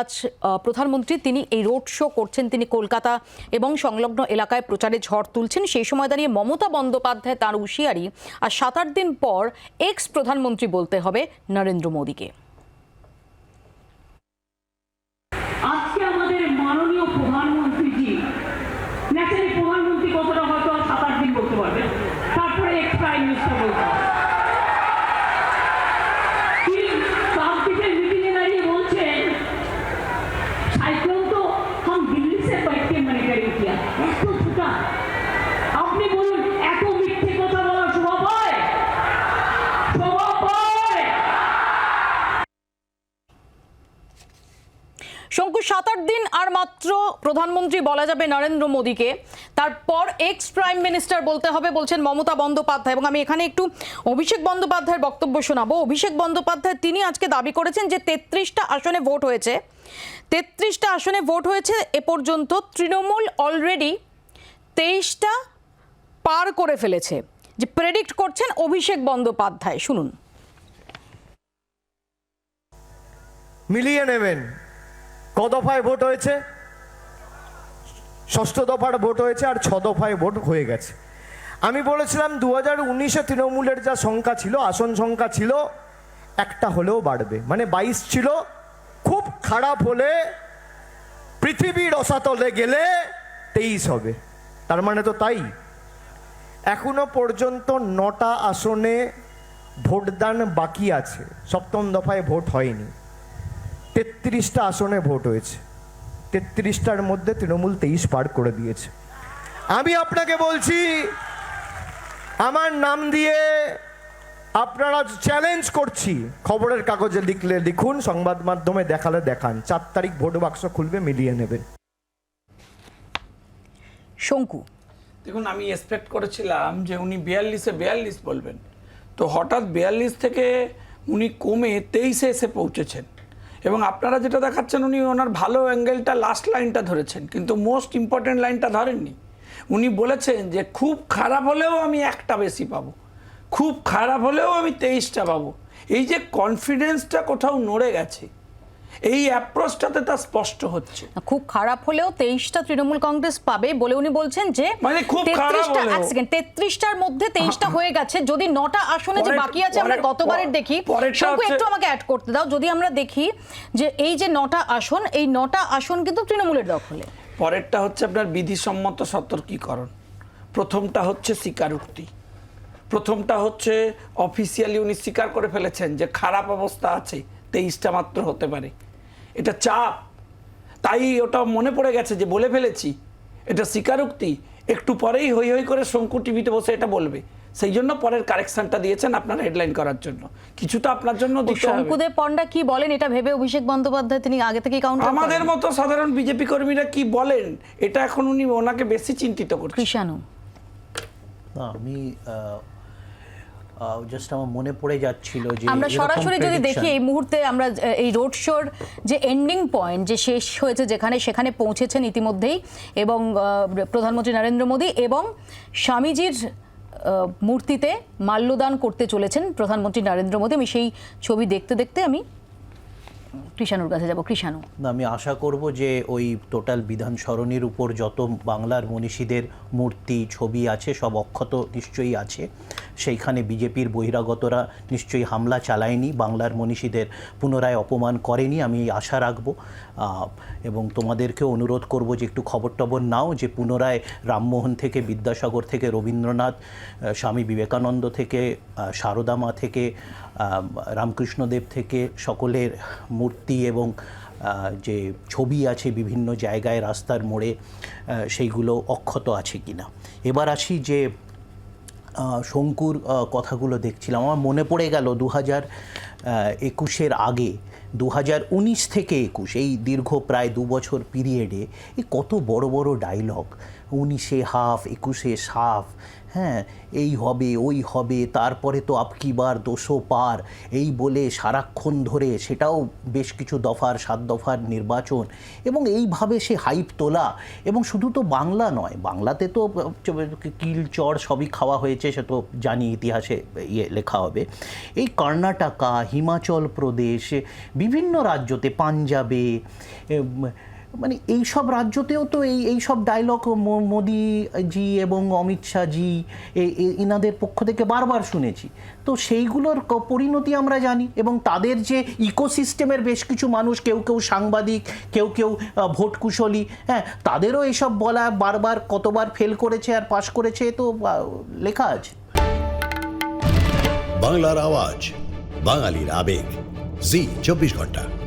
আজ প্রধানমন্ত্রী তিনি এই রোড শো করছেন, তিনি কলকাতা এবং সংলগ্ন এলাকায় প্রচারে ঝড় তুলছেন। সেই সময় দাঁড়িয়ে মমতা বন্দ্যোপাধ্যায় তার হুঁশিয়ারি আর সাত আট দিন পর এক্স প্রধানমন্ত্রী বলতে হবে নরেন্দ্র মোদীকে। প্রধানমন্ত্রী হয়তো সাত আট দিন তারপরে এক্স প্রাইম মিনিস্টার বলতে সাত আট দিন আর মাত্র প্রধানমন্ত্রী বলা যাবে নরেন্দ্র মোদীকে। তারপর এক্স প্রাইম মিনিস্টার বলতে হবে, বলছেন মমতা বন্দ্যোপাধ্যায়। এবং আমি এখানে একটু অভিষেক বন্দ্যোপাধ্যায়ের বক্তব্য শোনাবো। অভিষেক বন্দ্যোপাধ্যায়, তিনি আজকে দাবি করেছেন যে তেত্রিশটা আসনে ভোট হয়েছে। তেত্রিশটা আসনে ভোট হয়েছে, এ পর্যন্ত তৃণমূল অলরেডি তেইশটা পার করে ফেলেছে। যে প্রেডিক্ট করছেন অভিষেক বন্দ্যোপাধ্যায়। শুনুন। মিলিয়ে নেবেন। ক দফায় ভোট হয়েছে? ষষ্ঠ দফার ভোট হয়েছে আর ছ দফায় ভোট হয়ে গেছে। আমি বলেছিলাম দু হাজার উনিশে তৃণমূলের যা সংখ্যা ছিল, আসন সংখ্যা ছিল, একটা হলেও বাড়বে। মানে বাইশ ছিল, খুব খারাপ হলে পৃথিবীর অসাতলে গেলে তেইশ হবে। তার মানে তো তাই। এখনও পর্যন্ত নটা আসনে ভোটদান বাকি আছে। সপ্তম দফায় ভোট হয়নি। তেত্রিশটা আসনে ভোট হয়েছে। তেত্রিশটার মধ্যে তৃণমূল তেইশ পার করে দিয়েছে। আমি আপনাকে বলছি আমার নাম দিয়ে আপনারা চ্যালেঞ্জ করছি। খবরের কাগজে লিখলে লিখুন সংবাদ মাধ্যমে দেখালে দেখান। চার তারিখ ভোট বাক্স খুলবে মিলিয়ে নেবেন শঙ্কু। দেখুন আমি এক্সপেক্ট করেছিলাম যে উনি বিয়াল্লিশে বিয়াল্লিশ বলবেন। তো হঠাৎ বিয়াল্লিশ থেকে উনি কমে তেইশে এসে পৌঁছেছেন। এবং আপনারা যেটা দেখাচ্ছেন উনি ওনার ভালো অ্যাঙ্গেলটা লাস্ট লাইনটা ধরেছেন, কিন্তু মোস্ট ইম্পর্টেন্ট লাইনটা ধরেননি। উনি বলেছেন যে খুব খারাপ হলেও আমি একটা বেশি পাবো। খুব খারাপ হলেও আমি তেইশটা পাবো। এই যে কনফিডেন্সটা কোথাও নড়ে গেছে এই অ্যাপ্রোচটাতে তা স্পষ্ট হচ্ছে। খুব খারাপ হলেও তেইশটা তৃণমূল কংগ্রেস পাবে বলে উনি বলছেন যে মানে খুব খারাপ 33টা হলেও। এক সেকেন্ড তেত্রিশটার মধ্যে তেইশটা হয়ে। গেছে। যদি নটা আসনে যে বাকি আছে আমরা গতবারের দেখি। শঙ্কু একটু আমাকে অ্যাড করতে দাও। যদি আমরা দেখি যে এই যে নটা আসন এই নটা আসন কিন্তু তৃণমূলের দখলে। পরেরটা হচ্ছে আপনার বিধিসম্মত সতর্কীকরণ। প্রথমটা হচ্ছে স্বীকারোক্তি। প্রথমটা হচ্ছে অফিসিয়ালি উনি স্বীকার করে ফেলেছেন যে খারাপ অবস্থা আছে তেইশটা মাত্র হতে পারে। এটা চাপ। তাই ওটা মনে পড়ে গেছে যে বলে ফেলেছি। এটা স্বীকারোক্তি। একটু পরেই হই হই করে শঙ্কু টিভিতে বসে এটা বলবে। সেই জন্য পরের কারেকশনটা দিয়েছেন আপনার হেডলাইন করার জন্য। কিছুটা আপনার জন্য শঙ্কুদেব পণ্ডা কি বলেন? এটা ভেবে অভিষেক বন্দ্যোপাধ্যায় তিনি আগে থেকেই কাউন্টার আমাদের মতো সাধারণ বিজেপি কর্মীরা কি বলেন? এটা এখন উনি ওনাকে বেশি চিন্তিত করছেন কৃষাণু। না আমি জাস্ট আমার মনে পড়ে যাচ্ছিল যে আমরা সরাসরি যদি দেখি এই মুহূর্তে আমরা এই রোড শোর যে এন্ডিং পয়েন্ট যে শেষ হয়েছে যেখানে সেখানে পৌঁছেছেন ইতিমধ্যেই এবং প্রধানমন্ত্রী নরেন্দ্র মোদী এবং স্বামীজির মূর্তিতে মাল্যদান করতে চলেছেন প্রধানমন্ত্রী নরেন্দ্র মোদী। আমি সেই ছবি দেখতে দেখতে আমি কৃষাণুর কাছে যাব। কৃষাণু না, আমি আশা করব যে ওই টোটাল বিধান সরণির উপর যত বাংলার মনীষীদের মূর্তি ছবি আছে সব অক্ষত নিশ্চয়ই আছে। সেইখানে বিজেপির বহিরাগতরা নিশ্চয়ই হামলা চালায়নি, বাংলার মনীষীদের পুনরায় অপমান করেনি, আমি আশা রাখব। এবং তোমাদেরকেও অনুরোধ করব যে একটু খবর টবর নাও যে পুনরায় রামমোহন থেকে, বিদ্যাসাগর থেকে, রবীন্দ্রনাথ স্বামী বিবেকানন্দ থেকে সারদা মা থেকে রামকৃষ্ণদেব থেকে সকলের মূর্তি এবং যে ছবি আছে বিভিন্ন জায়গায় রাস্তার মোড়ে সেইগুলো অক্ষত আছে কিনা। এবার আসি যে শঙ্কুর কথাগুলো দেখছিলাম। আমার মনে পড়ে গেল দু হাজার একুশের আগে দু হাজার উনিশ থেকে একুশ, এই দীর্ঘ প্রায় দু বছর পিরিয়ডে এই কত বড় বড় ডায়লগ উনিশে হাফ একুশে সাফ হ্যাঁ এই হবে, ওই হবে, তারপরে তো আপকি বার পার। এই বলে সারাক্ষণ ধরে সেটাও বেশ কিছু দফার, সাত দফার নির্বাচন এবং এইভাবে সে হাইপ তোলা এবং শুধু তো বাংলা নয়, বাংলাতে তো কিল চড় সবই খাওয়া হয়েছে, সে তো জানি ইতিহাসে ইয়ে লেখা হবে। এই কর্ণাটকা, হিমাচল প্রদেশ, বিভিন্ন রাজ্যতে, পাঞ্জাবে মানে এই সব রাজ্যতেও তো এই এই সব ডায়লগ মোদিজি এবং অমিত শাহজি এ- এ- ইনাদের পক্ষ থেকে বারবার শুনেছি। তো সেইগুলোর পরিণতি আমরা জানি এবং তাদের যে ইকোসিস্টেমের বেশ কিছু মানুষ, কেউ কেউ সাংবাদিক, কেউ কেউ ভোট কুশলী হ্যাঁ তাদেরও এসব বলা বারবার কতবার ফেল করেছে আর পাশ করেছে তো লেখা আছে। বাংলার আওয়াজ, বাঙালির আবেগ, জি, চব্বিশ ঘণ্টা।